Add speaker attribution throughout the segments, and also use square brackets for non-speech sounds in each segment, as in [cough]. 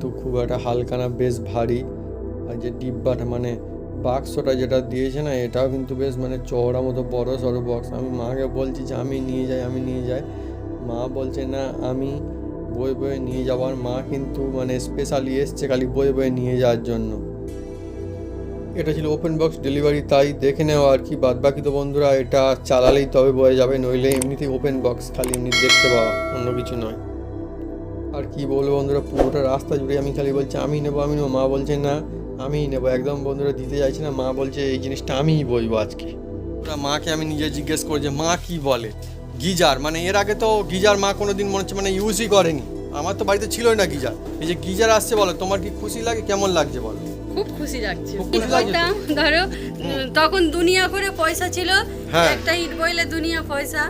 Speaker 1: কিন্তু খুব একটা হালকা না বেশ ভারী। আর যে ডিব্বাটা মানে বাক্সটা যেটা দিয়েছে না, এটাও কিন্তু বেশ মানে চওড়া মতো, বড় সড়ো বক্স আমি মাকে বলছি যে, আমি নিয়ে যাই, আমি নিয়ে যাই। মা বলছে, না, আমি বই বয়ে নিয়ে যাওয়ার মা কিন্তু মানে স্পেশালি এসছে খালি বই বয়ে নিয়ে যাওয়ার জন্য। এটা ছিল ওপেন বক্স ডেলিভারি তাই দেখে নেওয়া আর কি। বাদ বাকি তো বন্ধুরা, এটা চালালেই তবে বয়ে যাবে, নইলে এমনিতেই ওপেন বক্স খালি এমনি দেখতে পাওয়া, অন্য কিছু নয়। আর কি বলব বন্ধুরা পুরোটা রাস্তা জুড়ে আমি খালি বলছি আমি নেব আমি নেব। মা বলছে না আমিই নেব। একদম বন্ধুরা দিতে চাইছি না মা বলছে এই জিনিসটা আমিই বইবো আজকে। ওরা মাকে আমি নিজে জিজ্ঞেস করি যে মা কি বলে? গিজার মানে এর আগে তো গিজার মা কোনো দিন মনে হচ্ছে মানে ইউজই করেনি। আমার তো বাড়িতে ছিলই না গিজার। এই যে গিজার আসছে বলো তোমার কি খুশি লাগে কেমন লাগছে বলো?
Speaker 2: খুব খুশি লাগছে। ধরো তখন দুনিয়া করে পয়সা ছিল
Speaker 1: হ্যাঁ।
Speaker 2: একটা ইট বইলে দুনিয়া পয়সা।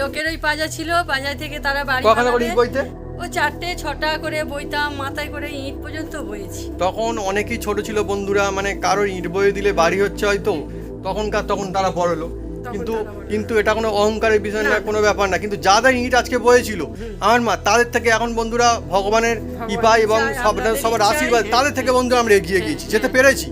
Speaker 2: লোকের ওই পাজা ছিল পাজা থেকে তারা বাড়ি
Speaker 1: কখানে। ইট বইতে?
Speaker 2: ও চারটে ছটা করে বইতাম মাথায় করে ইট পর্যন্ত বইছি
Speaker 1: তখন অনেকেই ছোট ছিল বন্ধুরা মানে কারোর ইট বয়ে দিলে বাড়ি হচ্ছে হয়তো তখনকার তখন তারা বড় লোক। কিন্তু। কিন্তু এটা কোনো অহংকারের বিষয় না কোনো ব্যাপার না। কিন্তু যাদের ইট আজকে বয়েছিল আমার মা তাদের থেকে এখন বন্ধুরা ভগবানের কৃপা এবং সব সবার আশীর্বাদ
Speaker 2: হ্যাঁ।
Speaker 1: তাদের থেকে বন্ধুরা আমরা এগিয়ে গিয়েছি যেতে পেরেছি।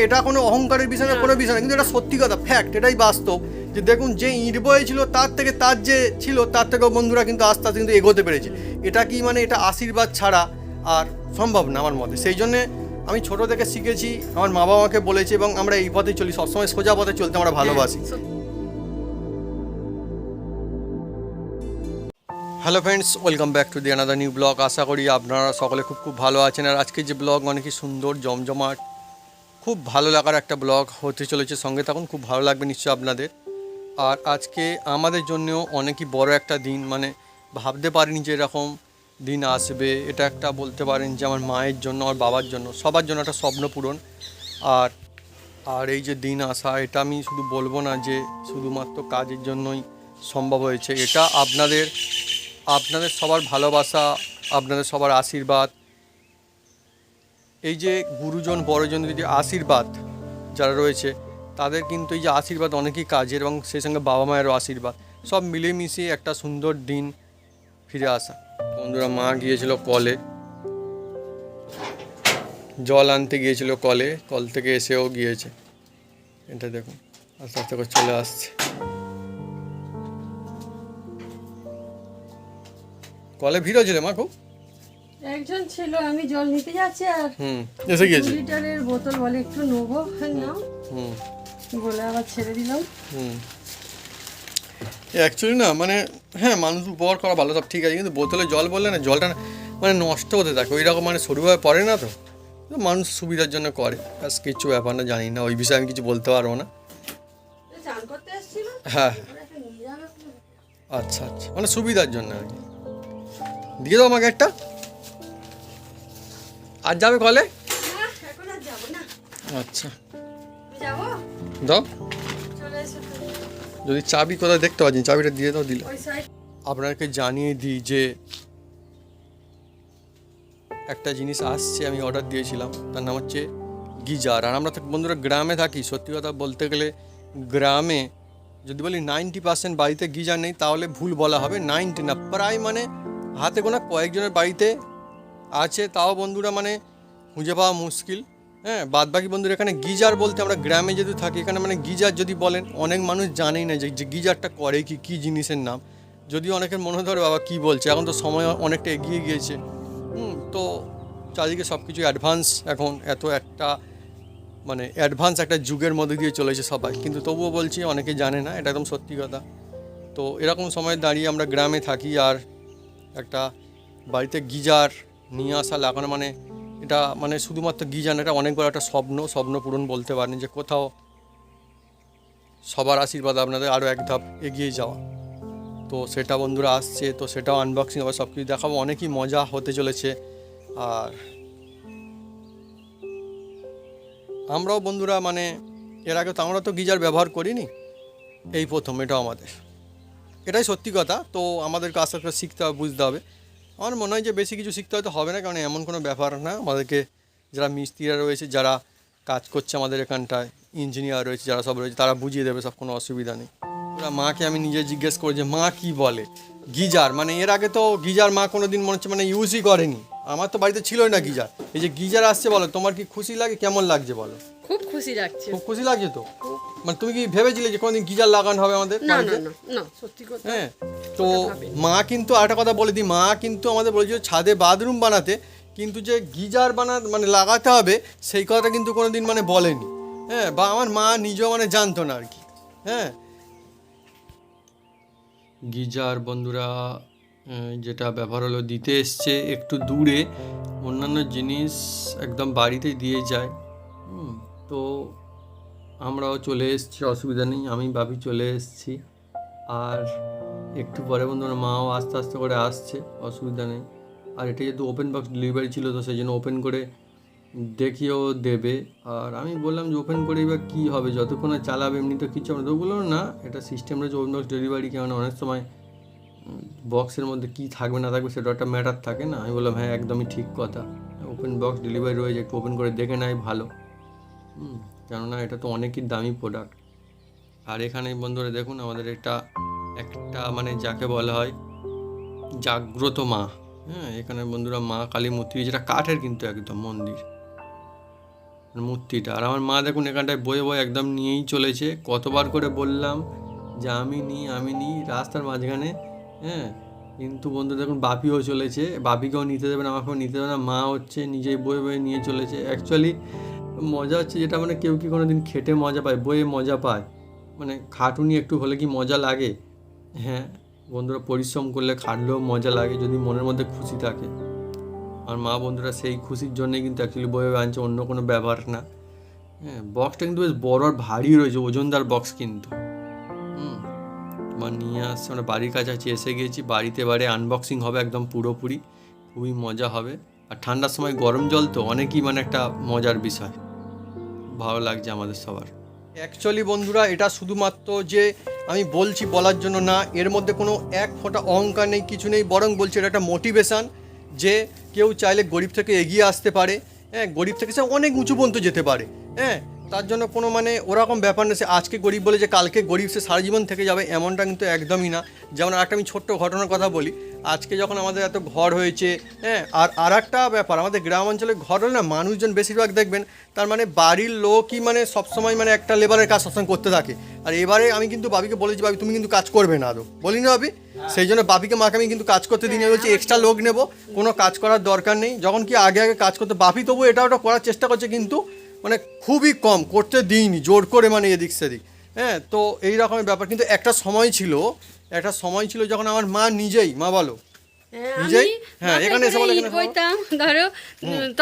Speaker 1: এটা কোনো অহংকারের বিষয় না কোনো বিষয় না কিন্তু এটা সত্যি কথা ফ্যাক্ট এটাই বাস্তব। যে দেখুন যে ইট বয়েছিল তার থেকে তার যে ছিল তার থেকেও বন্ধুরা কিন্তু আস্তে আস্তে কিন্তু এগোতে পেরেছে। এটা কি মানে এটা আশীর্বাদ ছাড়া আর সম্ভব না আমার মতে। সেই জন্যে আমি ছোট থেকে শিখেছি আমার মা বাবাকে বলেছি এবং আমরা এই পথে চলি সবসময় সোজা পথে চলতে আমরা ভালোবাসি। Hello friends welcome back to the another new blog আশা করি আপনারা সকলে খুব খুব ভালো আছেন। আর আজকে যে ব্লগ অনেকই সুন্দর জমজমাট খুব ভালো লাগার একটা ব্লগ হতে চলেছে সঙ্গে থাকুন, খুব ভালো লাগবে নিশ্চয়ই আপনাদের। আর আজকে আমাদের জন্যও অনেকই বড় একটা দিন মানে ভাবতে পারিনি যে এরকম দিন আসবে। এটা একটা বলতে পারেন যে আমার মায়ের জন্য আর বাবার জন্য, সবার জন্য একটা স্বপ্ন পূরণ। আর আর এই যে দিন আসা, এটা আমি শুধু বলব না যে শুধুমাত্র কাজের জন্যই সম্ভব হয়েছে। এটা আপনাদের আপনাদের সবার ভালোবাসা, আপনাদের সবার আশীর্বাদ এই যে গুরুজন বড়জনদের যে আশীর্বাদ যারা রয়েছে, তাদের কিন্তু এই যে আশীর্বাদ অনেকই কাজের এবং সেই সঙ্গে বাবা মায়েরও আশীর্বাদ। সব মিলেমিশে একটা সুন্দর দিন ফিরে আসা। বন্ধুরা, মা গিয়েছিল কলে। জল আনতে গিয়েছিল কলে। কল থেকে এসেও গিয়েছে। এটা দেখুন, আস্তে আস্তে করে চলে আসছে। কলে ভিড় হয়েছিল মা খুব?
Speaker 2: একজন ছিল আমি জল নিতে যাচ্ছি আর
Speaker 1: হুম এসে গিয়েছে।
Speaker 2: লিটারের বোতল বলে একটু নেব। হ্যাঁ, নাও।
Speaker 1: হুম।
Speaker 2: বলে আবার ছেড়ে দিলাম।
Speaker 1: হুম। অ্যাকচুয়ালি না মানে হ্যাঁ মানুষ উপকার করা ভালো সব ঠিক আছে কিন্তু বোতলে জল বললে না জলটা মানে নষ্ট হতে থাকে। ওই রকম মানে সরুভাবে পড়ে না তো? মানুষ সুবিধার জন্য করে। ব্যাস কিছু ব্যাপার না জানি না ওই বিষয়ে আমি কিছু বলতে পারব না। হ্যাঁ। আচ্ছা আচ্ছা। মানে সুবিধার জন্য আর কি। দিয়ে দাও আমাকে একটা। আর যাবে কলে আচ্ছা। দাও। যদি চাবি কোথায় দেখতে পাচ্ছি চাবিটা দিয়ে দাও দিলে। আপনাকে জানিয়ে দিই যে একটা জিনিস আসছে আমি অর্ডার দিয়েছিলাম। তার নাম হচ্ছে গিজার। আর আমরা তো বন্ধুরা গ্রামে থাকি। সত্যি কথা বলতে গেলে গ্রামে যদি বলি নাইনটি পার্সেন্ট বাড়িতে গিজার নেই তাহলে ভুল বলা হবে। নাইনটি না প্রায় মানে হাতে গোনা কয়েকজনের বাড়িতে আছে তাও বন্ধুরা মানে খুঁজে পাওয়া মুশকিল। হ্যাঁ বাদ বাকি বন্ধুরা, এখানে গিজার বলতে আমরা গ্রামে যদি থাকি, এখানে মানে গিজার যদি বলেন, অনেক মানুষ জানেই না যে যে গিজারটা করে কি, কী জিনিসের নাম। যদিও অনেকের মনে ধরে, বাবা, কি বলছে? এখন তো সময় অনেকটা এগিয়ে গিয়েছে। হুম, তো চারিদিকে সব কিছু অ্যাডভান্স এখন, এত একটা মানে অ্যাডভান্স একটা যুগের মধ্যে দিয়ে চলেছে সবাই। কিন্তু তবুও বলছি, অনেকে জানে না, এটা একদম সত্যি কথা। তো এরকম সময় দাঁড়িয়ে আমরা গ্রামে থাকি আর একটা বাড়িতে গিজার নিয়ে আসা লাগানো মানে এটা মানে শুধুমাত্র গিজার না এটা অনেক বড় একটা স্বপ্ন স্বপ্ন পূরণ বলতে পারেন যে কোথাও সবার আশীর্বাদ আপনাদের আরও এক ধাপ এগিয়ে যাওয়া। তো সেটা বন্ধুরা আসছে, তো সেটাও আনবক্সিং আবার সব কিছু দেখাবো। অনেকই মজা হতে চলেছে। আর আমরাও বন্ধুরা মানে এর আগে তো আমরা তো গিজার ব্যবহার করিনি, এই প্রথম, এটাও আমাদের। এটাই সত্যি কথা, তো আমাদেরকে আস্তে আস্তে শিখতে হবে, বুঝতে হবে। আমার মনে হয় যে বেশি কিছু শিখতে হয়তো হবে না, কারণ এমন কোনো ব্যাপার না। আমাদেরকে যারা মিস্ত্রিরা রয়েছে, যারা কাজ করছে আমাদের এখানটায় ইঞ্জিনিয়ার রয়েছে যারা সব রয়েছে, তারা বুঝিয়ে দেবে, সব কোনো অসুবিধা নেই। ওরা মাকে আমি নিজে জিজ্ঞেস করি যে, মা কি বলে? গিজার মানে এর আগে তো গিজার মা কোনো দিন মনে হচ্ছে মানে ইউজই করেনি। আমার তো বাড়িতে ছিলই না গিজার। এই যে গিজার আসছে বলো তোমার কি খুশি লাগে? কেমন লাগছে বলো?
Speaker 2: খুব খুশি লাগছে।
Speaker 1: খুব খুশি লাগছে তো? মানে তুমি কি ভেবেছিলে যে কোনোদিন গিজার লাগানো হবে আমাদের
Speaker 2: না না না সত্যি কথা
Speaker 1: হ্যাঁ তো মা কিন্তু আরেকটা কথা বলে দিই মা কিন্তু আমাদের বলেছিল ছাদে বাথরুম বানাতে কিন্তু যে গিজার বানা মানে লাগাতে হবে সেই কথাটা কিন্তু কোনোদিন মানে বলেনি। হ্যাঁ বা আমার মা নিজেও মানে জানতো না আর কি। হ্যাঁ। গিজার বন্ধুরা যেটা ব্যবহার হলো, দিতে এসছে একটু দূরে। অন্যান্য জিনিস একদম বাড়িতেই দিয়ে যায়। তো আমরাও চলে এসেছি, অসুবিধা নেই, আমি ভাবি চলে এসেছি। আর একটু পরে বন্ধুরা মাও আস্তে আস্তে করে আসছে, অসুবিধা নেই। আর এটা যেহেতু ওপেন বক্স ডেলিভারি ছিল, তো সেই জন্য ওপেন করে দেখিয়েও দেবে। আর আমি বললাম যে ওপেন করেই বা কী হবে? যতক্ষণ চালাবে এমনি তো কিছু হবে তো বলল, না, এটা সিস্টেম রয়েছে ওপেন বক্স ডেলিভারি কেমন অনেক সময় বক্সের মধ্যে কী থাকবে না থাকবে সেটা একটা ম্যাটার থাকে না। আমি বললাম হ্যাঁ একদমই ঠিক কথা। ওপেন বক্স ডেলিভারি রয়েছে, একটু ওপেন করে দেখে নেয়, ভালো। কেননা এটা তো অনেকই দামি প্রোডাক্ট আর এখানে বন্ধুরা দেখুন, আমাদের এটা একটা মানে যাকে বলা হয় জাগ্রত মা। হ্যাঁ এখানে বন্ধুরা মা কালী মূর্তি, যেটা কাঠের কিন্তু একদম মন্দির। মূর্তিটা। আর আমার মা দেখুন, এখানটায় বয়ে বয়ে একদম নিয়েই চলেছে। কতবার করে বললাম যে, আমি নিই আমি নিই রাস্তার মাঝখানে হ্যাঁ। কিন্তু বন্ধু, দেখুন, বাপিও চলেছে। বাপিকেও নিতে দেবে না, আমাকেও নিতে দেবে না। মা হচ্ছে নিজেই বয়ে বয়ে নিয়ে চলেছে। অ্যাকচুয়ালি মজা হচ্ছে যেটা মানে কেউ কি কোনো দিন খেটে মজা পায় বয়ে মজা পায়। মানে খাটুনি একটু হলে কি মজা লাগে? হ্যাঁ বন্ধুরা, পরিশ্রম করলে খাটলেও মজা লাগে যদি মনের মধ্যে খুশি থাকে। আর মা বন্ধুরা, সেই খুশির জন্যই কিন্তু অ্যাকচুয়ালি বয়ে আনছে, অন্য কোনো ব্যাপার না। হ্যাঁ বক্সটা কিন্তু বেশ বড় আর ভারী রয়েছে, ওজনদার বক্স কিন্তু। তোমার নিয়ে আসছে, আমরা বাড়ির কাছাকাছি এসে গিয়েছি বাড়িতে বাড়ি আনবক্সিং হবে একদম পুরোপুরি, খুবই মজা হবে। আর ঠান্ডার সময় গরম জল তো অনেকই মানে একটা মজার বিষয়। ভালো লাগছে আমাদের সবার। অ্যাকচুয়ালি বন্ধুরা, এটা শুধুমাত্র যে আমি বলছি বলার জন্য না, এর মধ্যে কোনো এক ফোঁটা অহংকার নেই, কিছু নেই, বরং বলছি এটা একটা মোটিভেশান যে কেউ চাইলে গরিব থেকে এগিয়ে আসতে পারে। হ্যাঁ গরিব থেকে সে অনেক উঁচু পর্যন্ত যেতে পারে। হ্যাঁ তার জন্য কোনো মানে ওরকম ব্যাপার না, সে আজকে গরিব বলে যে কালকে গরিব সে সারা জীবন থেকে যাবে, এমনটা কিন্তু একদমই না। যেমন একটা আমি ছোট্ট ঘটনার কথা বলি, আজকে যখন আমাদের এত ঘর হয়েছে হ্যাঁ আর আর একটা ব্যাপার, আমাদের গ্রাম অঞ্চলে ঘর হলে না মানুষজন বেশিরভাগ দেখবেন, তার মানে বাড়ির লোকই মানে সবসময় মানে একটা লেবারের কাজ সবসময় করতে থাকে। আর এবারে আমি কিন্তু বাবিকে বলেছি, বাবি, তুমি কিন্তু কাজ করবে না আদৌ। বলি না বাবি? সেই জন্য বাপিকে মাকে আমি কিন্তু কাজ করতে দিই বলছি এক্সট্রা লোক নেব, কোনো কাজ করার দরকার নেই। যখন কি আগে আগে কাজ করতে, বাপি তবু এটা ওটা করার চেষ্টা করছে কিন্তু মানে খুবই কম করতে দিইনি জোর করে মানে এদিক সেদিক। হ্যাঁ তো এই রকমের ব্যাপার। কিন্তু একটা সময় ছিল একটা সময় ছিল যখন আমার মা নিজেই মা বলো। নিজেই? হ্যাঁ, এখানে এসে বলো,
Speaker 2: বইতাম ধরো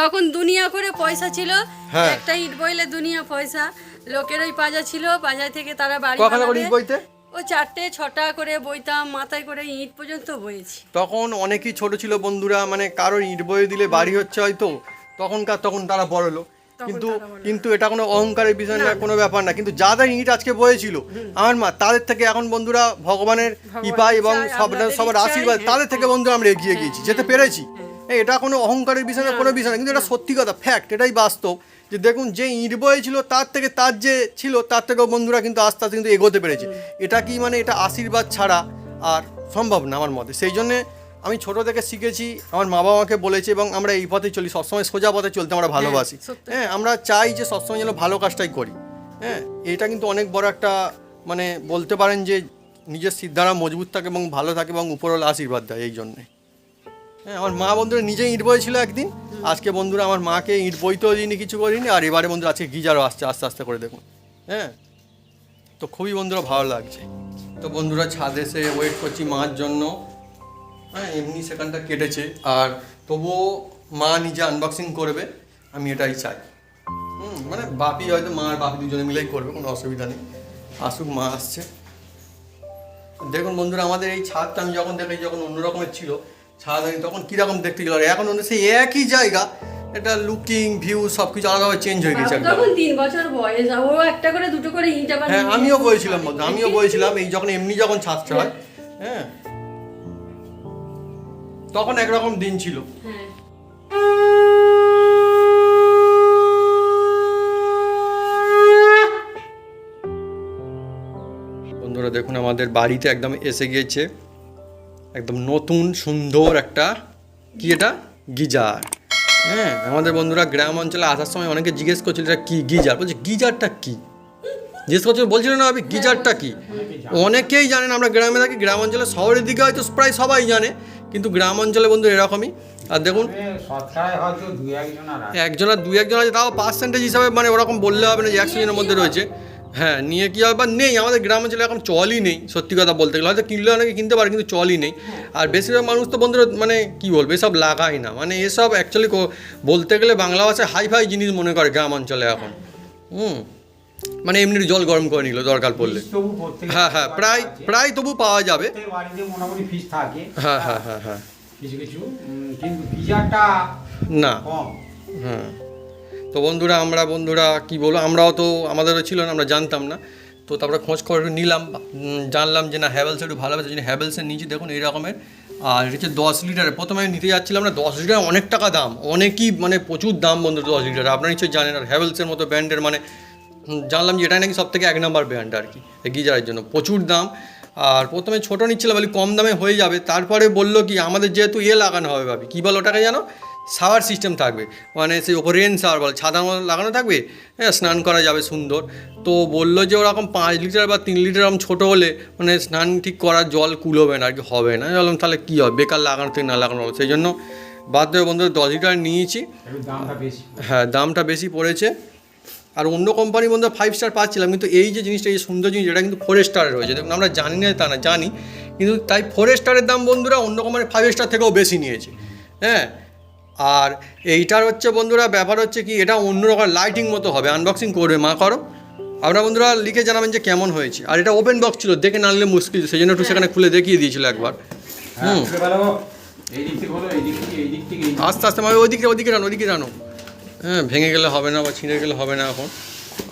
Speaker 2: তখন দুনিয়া করে পয়সা ছিল।
Speaker 1: হ্যাঁ।
Speaker 2: একটা ইট বইলে দুনিয়া পয়সা। লোকের ওই পাজা ছিল পাজা থেকে তারা বাড়ি
Speaker 1: কখানা করে ইট বইতে?
Speaker 2: ও চারটে ছটা করে বইতাম মাথায় করে ইট পর্যন্ত বইয়েছি।
Speaker 1: তখন অনেকেই ছোট ছিল বন্ধুরা মানে কারোর ইট বয়ে দিলে বাড়ি হচ্ছে হয়তো। তখনকার তখন তারা বড় লোক কিন্তু। কিন্তু এটা কোনো অহংকারের বিষয় না কোনো ব্যাপার না। কিন্তু যাদের ইট আজকে বয়েছিল আমার মা তাদের থেকে এখন বন্ধুরা ভগবানের কৃপা এবং সব সবার আশীর্বাদ
Speaker 2: হ্যাঁ,
Speaker 1: তাদের থেকে বন্ধুরা আমরা এগিয়ে গিয়েছি যেতে পেরেছি। এটা কোনো অহংকারের বিষয় না কোনো বিষয় না কিন্তু এটা সত্যি কথা ফ্যাক্ট এটাই বাস্তব। যে দেখুন যে ইট বয়েছিল তার থেকে তার যে ছিল তার থেকেও বন্ধুরা কিন্তু আস্তে আস্তে কিন্তু এগোতে পেরেছে। এটা কি মানে এটা আশীর্বাদ ছাড়া আর সম্ভব না আমার মতে। সেই জন্যে আমি ছোট থেকে শিখেছি আমার মা বাবা আমাকে বলেছে এবং আমরা এই পথে চলি সবসময় সোজা পথে চলতে আমরা ভালোবাসি।
Speaker 2: সত্যি।
Speaker 1: হ্যাঁ আমরা চাই যে সবসময় যেন ভালো কাজটাই করি। হ্যাঁ এটা কিন্তু অনেক বড় একটা মানে বলতে পারেন যে নিজের সিদ্ধারা মজবুত থাকে এবং ভালো থাকে এবং উপরওয়ালা আশীর্বাদ দেয় এই জন্যে। হ্যাঁ আমার মা বন্ধুরা নিজে ইট বইছিল একদিন। আজকে বন্ধুরা আমার মাকে ইট বইতেও দিইনি কিছু করিনি আর এবারে বন্ধুরা আজকে গিজারও আসছে আস্তে আস্তে করে দেখুন। হ্যাঁ তো খুবই বন্ধুরা ভালো লাগছে। তো বন্ধুরা ছাদে এসে ওয়েট করছি মার জন্য। হ্যাঁ এমনি সেখানটা কেটেছে। আর তবুও মা নিজে আনবক্সিং করবে আমি এটাই চাই। হুম মানে বাপি হয়তো মা আর বাপি দুজনে মিলেই করবে কোনো অসুবিধা নেই। আসুক মা আসছে। দেখুন বন্ধুরা আমাদের এই ছাদটা আমি যখন দেখি যখন অন্য রকমের ছিল ছাদ আমি তখন কীরকম দেখতে গেল আর এখন অন্য সেই একই জায়গা এটা লুকিং ভিউ সব কিছু আলাদাভাবে চেঞ্জ হয়ে গেছে
Speaker 2: তখন তিন বছর বয়স ও একটা করে দুটো করে ইট আবার
Speaker 1: হ্যাঁ আমিও বলেছিলাম আমিও [laughs] বলেছিলাম এই যখন এমনি যখন ছাদটা হয়। হ্যাঁ তখন একরকম দিন ছিল।
Speaker 2: হ্যাঁ।
Speaker 1: বন্ধুরা দেখুন আমাদের বাড়িতে একদম এসে গিয়েছে একদম নতুন সুন্দর একটা কি এটা? গিজার। হ্যাঁ আমাদের বন্ধুরা গ্রাম অঞ্চলে আসার সময় অনেকে জিজ্ঞেস করছিল এটা কী গিজার? বলছে গিজারটা কী? জিজ্ঞেস করছিল বলছিল না আমি গিজারটা কী? অনেকেই জানেন আমরা গ্রামে থাকি গ্রাম অঞ্চলে শহরের দিকে হয়তো প্রায় সবাই জানে কিন্তু গ্রাম অঞ্চলে বন্ধু এরকমই। আর দেখুন। একজনের দুই একজন আছে তাও পার্সেন্টেজ হিসাবে মানে ওরকম বললে হবে না যে একশো জনের মধ্যে রয়েছে। হ্যাঁ নিয়ে কি হবে? বা নেই আমাদের গ্রাম অঞ্চলে এখন চলই নেই সত্যি কথা বলতে গেলে। হয়তো কিনলে অনেকে কিনতে পারে কিন্তু চলই নেই। আর বেশিরভাগ মানুষ তো বন্ধুরা মানে কি বলবে এসব লাগায় না। মানে এসব অ্যাকচুয়ালি বলতে গেলে বাংলা ভাষায় হাই ফাই জিনিস মনে করে গ্রাম অঞ্চলে এখন। হুম। মানে এমনি জল গরম করে নিল দরকার পড়লে। হ্যাঁ হ্যাঁ প্রায় প্রায় তবু পাওয়া যাবে।
Speaker 3: মোটামুটি ফিস থাকে।
Speaker 1: হ্যাঁ হ্যাঁ হ্যাঁ হ্যাঁ।
Speaker 3: কিছু কিছু কিন্তু গিজারটা
Speaker 1: না। হ্যাঁ। তো বন্ধুরা আমরা বন্ধুরা কি বলব আমরাও তো আমাদেরও ছিল না আমরা জানতাম না। তো তারপরে খোঁজ খবর নিলাম জানলাম যে না হ্যাভেলস একটু ভালো জন্য হ্যাভেলসের নিচে দেখুন এই রকমের। আর এটা হচ্ছে দশ লিটারের প্রথমে আমি নিতে যাচ্ছিলাম না দশ লিটার অনেক টাকা দাম। অনেকই মানে প্রচুর দাম বন্ধু দশ লিটার। আপনারা নিশ্চয়ই জানেন আর হ্যাভেলসের মতো ব্র্যান্ডের মানে জানলাম যে এটাই নাকি সব থেকে এক নম্বর ব্র্যান্ড আর কি গিজারের জন্য। প্রচুর দাম। আর প্রথমে ছোটো নিচ্ছিলাম বলি কম দামে হয়ে যাবে। তারপরে বলল কি আমাদের যেহেতু ইয়ে লাগানো হবে ভাবি কী বলো ওটাকে জানো? শাওয়ার সিস্টেম থাকবে। মানে সেই ওপর রেন শাওয়ার বলে ছাদার মতো লাগানো থাকবে? হ্যাঁ স্নান করা যাবে সুন্দর। তো বলল যে ওরকম পাঁচ লিটার বা তিন লিটার এরকম ছোটো হলে মানে স্নান ঠিক করার জল কুলোবে না আর কি হবে না। বললাম তাহলে কী হবে? বেকার লাগানো থেকে না লাগানো হবে। সেই জন্য বাধ্য বন্ধু দশ লিটার নিয়েছি।
Speaker 3: একটু দামটা বেশি।
Speaker 1: হ্যাঁ দামটা বেশি পড়েছে। আর অন্য কোম্পানির মধ্যে ফাইভ স্টার পাচ্ছিলাম কিন্তু এই যে জিনিসটা এই সুন্দর জিনিস এটা কিন্তু ফোর স্টারের রয়েছে। দেখুন আমরা জানি না তা না জানি। কিন্তু তাই ফোর স্টারের দাম বন্ধুরা অন্য কোম্পানির ফাইভ স্টার থেকেও বেশি নিয়েছে। হ্যাঁ? আর এইটার হচ্ছে বন্ধুরা ব্যাপার হচ্ছে কি এটা অন্যরকম লাইটিং মতো হবে। আনবক্সিং করবে মা করো। আপনারা বন্ধুরা লিখে জানাবেন যে কেমন হয়েছে। আর এটা ওপেন বক্স ছিল দেখে না নিলে মুশকিল সেই জন্য একটু সেখানে খুলে দেখিয়ে দিয়েছিল একবার।
Speaker 3: হ্যাঁ
Speaker 1: হুম।
Speaker 3: দিক দিক দিক দিক
Speaker 1: আস্তে আস্তে মানে ওইদিকে ওইদিকে টানো ওইদিকে টানো। হ্যাঁ ভেঙে গেলে হবে না বা ছিঁড়ে গেলে হবে না এখন।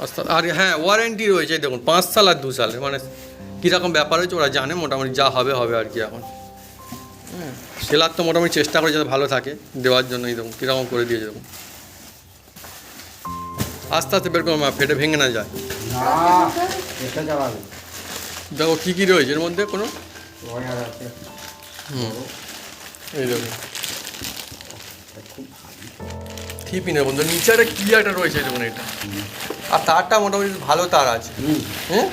Speaker 1: আস্তে আর হ্যাঁ ওয়ারেন্টি রয়েছে দেখুন পাঁচ সাল আর দু সালের মানে কীরকম ব্যাপার হয়েছে ওরা জানে মোটামুটি যা হবে হবে আর কি এখন। হ্যাঁ সেলার তো মোটামুটি চেষ্টা করে যাতে ভালো থাকে দেওয়ার জন্য এই দেখুন কীরকম করে দিয়ে দেখুন। আস্তে আস্তে বের করো মা ফেটে ভেঙে না যায়। দেখো কী কী রয়েছে এর মধ্যে কোনো? হুম। এই দেখুন। ঠিকই না বন্ধু নিচে একটা কি একটা রয়েছে দেখুন এটা। আর তারটা মোটামুটি ভালো তার আছে। হ্যাঁ?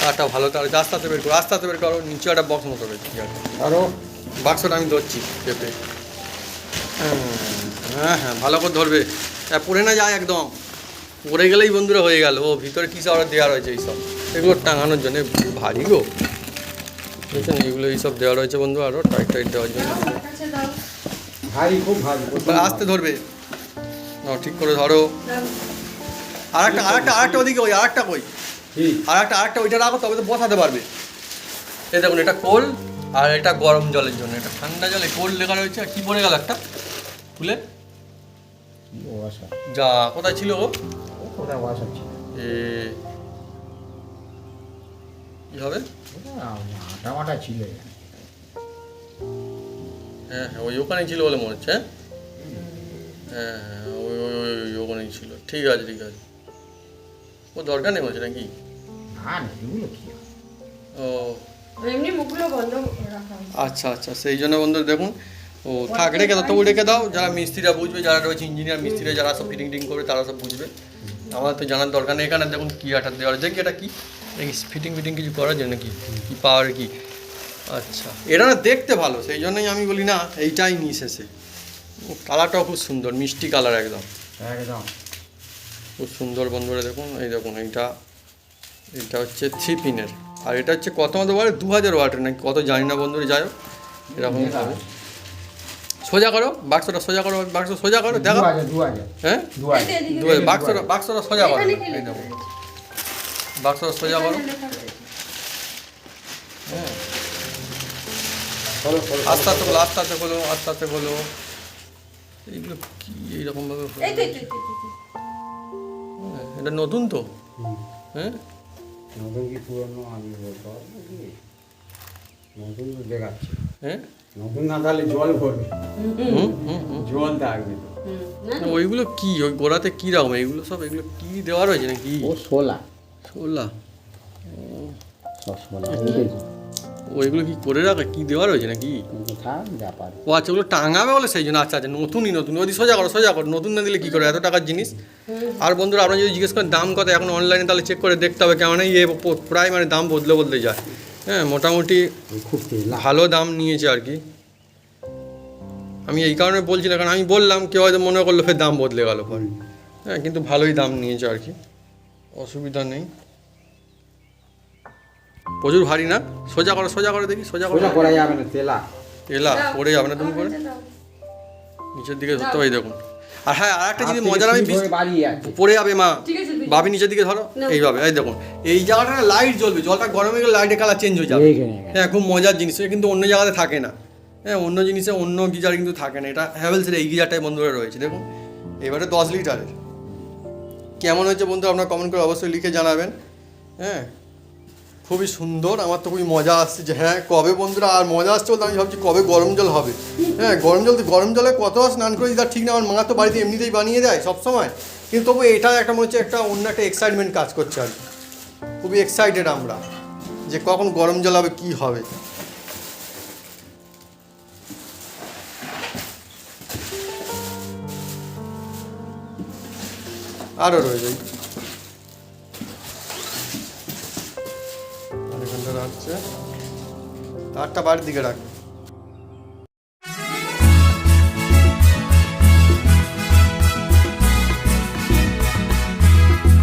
Speaker 1: তারটা ভালো তার আছে। আস্তে আস্তে বের করো। আস্তে আস্তে বের করো নিচে একটা বক্স মতো রয়েছে কি একটা।
Speaker 3: আরও?
Speaker 1: বাক্সটা আমি ধরছি চেপে। হ্যাঁ, হ্যাঁ হ্যাঁ ভালো করে ধরবে। হ্যাঁ পড়ে না যায় একদম। পড়ে গেলেই বন্ধুরা হয়ে গেল। ও ভিতরে কী সব দেওয়া রয়েছে এইসব এগুলো টাঙানোর জন্য ভারী গো। বুঝছেন? এইগুলো এইসব দেওয়া রয়েছে বন্ধু। আরও টাইট টাইট দেওয়ার জন্য।
Speaker 3: ভারী খুব ভারী।
Speaker 1: আস্তে ধরবে। নাও ঠিক করে ধরো। আর একটা আর একটা আর একটা ওদিকে ওই আর একটা কই? আর একটা আর একটা ওইটা রাখো তবে তো বসাতে পারবে। এই দেখুন এটা কোল আর এটা গরম জলের জন্য এটা ঠান্ডা জলে কোল লেখা রয়েছে। আর কি পড়ে গেল একটা? খুলে যা কোথায় ছিল ও
Speaker 3: ও কোথায় বসা ছিল?
Speaker 1: এ কি হবে?
Speaker 3: আটা ছিল
Speaker 1: হ্যাঁ হ্যাঁ ওই ওখানেই ছিল বলে মনে হচ্ছে হ্যাঁ হ্যাঁ। ওখানেই ছিল। ঠিক আছে ঠিক আছে। ও দরকার নেই বলছে নাকি?
Speaker 3: না না এগুলো কি?
Speaker 1: ও।
Speaker 2: এমনি মুখগুলো বন্ধ রাখা
Speaker 1: আচ্ছা আচ্ছা সেই জন্য বন্ধু দেখুন ও থাক রেখে দাও তবু রেখে দাও যারা মিস্ত্রিরা বুঝবে যারা রয়েছে ইঞ্জিনিয়ার মিস্ত্রিরা যারা সব ফিটিং টিং করবে তারা সব বুঝবে। আমার তো জানার দরকার নেই এখানে দেখুন কি আটা দেওয়ার দেখি এটা কি? ফিটিং ফিটিং কিছু করার জন্য কি? কি পাওয়ার কি? আচ্ছা এটা না দেখতে ভালো সেই জন্যই আমি বলি না এইটাই নিয়ে শেষে কালারটাও খুব সুন্দর মিষ্টি কালার একদম।
Speaker 3: একদম।
Speaker 1: খুব সুন্দর বন্ধুরা দেখুন এই দেখুন এইটা এটা হচ্ছে থ্রি পিনের আর এটা হচ্ছে কত মতো ওয়াট দু হাজার ওয়াটের নাকি? কত জানি না বন্ধুরা যাই হোক এরকম হবে। সোজা করো বাক্সটা সোজা করো বাক্স সোজা করো দেখো হ্যাঁ?
Speaker 3: দু হাজার
Speaker 1: বাক্সটা বাক্সটা সোজা করো। এই
Speaker 2: লেখা
Speaker 1: দেখো বাক্সটা সোজা করো। হ্যাঁ। আস্তে আস্তে খোলো আস্তে আস্তে খোলো আস্তে আস্তে খোলো এইগুলো কি এইরকমভাবে। হ্যাঁ, এটা নতুন তো? হ্যাঁ?
Speaker 3: নতুন কি পুরনো আমি বলতে পারব? নতুন তো দেখাচ্ছে।
Speaker 1: হ্যাঁ?
Speaker 3: নতুন না তাহলে জল ভরবে।
Speaker 1: হুম হুম হুম।
Speaker 3: জল থাকবে তো।
Speaker 1: ওইগুলো কি? ওই গোড়াতে কি রকম? এইগুলো সব এগুলো কি দেওয়া রয়েছে নাকি?
Speaker 3: ও সোলা
Speaker 1: শোলা।
Speaker 3: সব সোলা
Speaker 1: ওইগুলো কি করে রাখে? কি দেওয়া রয়েছে নাকি?
Speaker 3: ব্যাপার
Speaker 1: ও আচ্ছা ওগুলো টাঙাবে বলে সেই জন্য। আচ্ছা আচ্ছা নতুনই নতুন। ওদি সোজা করো সোজা করো। নতুন না দিলে কী করে? এত টাকার জিনিস। আর বন্ধুরা আপনারা যদি জিজ্ঞেস করেন দাম কত এখন অনলাইনে তাহলে চেক করে দেখতে হবে কেমন। ইয়ে প্রায় মানে দাম বদলে বদলে যায়। হ্যাঁ মোটামুটি
Speaker 3: খুব
Speaker 1: ভালো দাম নিয়েছে আর কি। আমি এই কারণে বলছি না কারণ আমি বললাম কেউ হয়তো মনে করল ফের দাম বদলে গেল। পর হ্যাঁ কিন্তু ভালোই দাম নিয়েছে আর কি। অসুবিধা নেই। প্রচুর ভারী না? সোজা করো সোজা করে দেখি সোজা করো।
Speaker 3: করা যাবে না তেলা।
Speaker 1: এলা
Speaker 2: দাও,
Speaker 1: পড়ে যাবে না তুমি করে নিচের দিকে ধরতে পারি দেখুন। আর হ্যাঁ আর একটা জিনিস মজার আমি পড়ে যাবে মা।
Speaker 2: ঠিক
Speaker 1: বাবি নিচের দিকে ধরো এইভাবে এই দেখুন। এই জায়গাটা লাইট জ্বলবে জলটা গরমে গেলে লাইটের কালার চেঞ্জ হয়ে যাবে। হ্যাঁ খুব মজার জিনিস কিন্তু অন্য জায়গাতে থাকে না। হ্যাঁ অন্য জিনিসে অন্য গিজার কিন্তু থাকে না এটা হ্যাভেলসের এই গিজারটাই বন্ধুরা রয়েছে দেখুন। এবারে দশ লিটারের। কেমন হয়েছে বন্ধু আপনার কমেন্ট করে অবশ্যই লিখে জানাবেন। হ্যাঁ খুবই সুন্দর, আমার তো খুবই মজা আসছে যে হ্যাঁ কবে বন্ধুরা, আর মজা আসছে বলতে আমি ভাবছি কবে গরম জল হবে। হ্যাঁ গরম জল গরম জলে কত স্নান করে তার ঠিক না, আমার মা তো বাড়িতে এমনিতেই বানিয়ে দেয় সবসময়। কিন্তু তবু এটা একটা মনে হচ্ছে একটা অন্য একটা এক্সাইটমেন্ট কাজ করছে আর খুবই এক্সাইটেড আমরা যে কখন গরম জল হবে, কী হবে। আরও রয়েছে এই। এখানটা তারটা বাড়ির দিকে রাখবে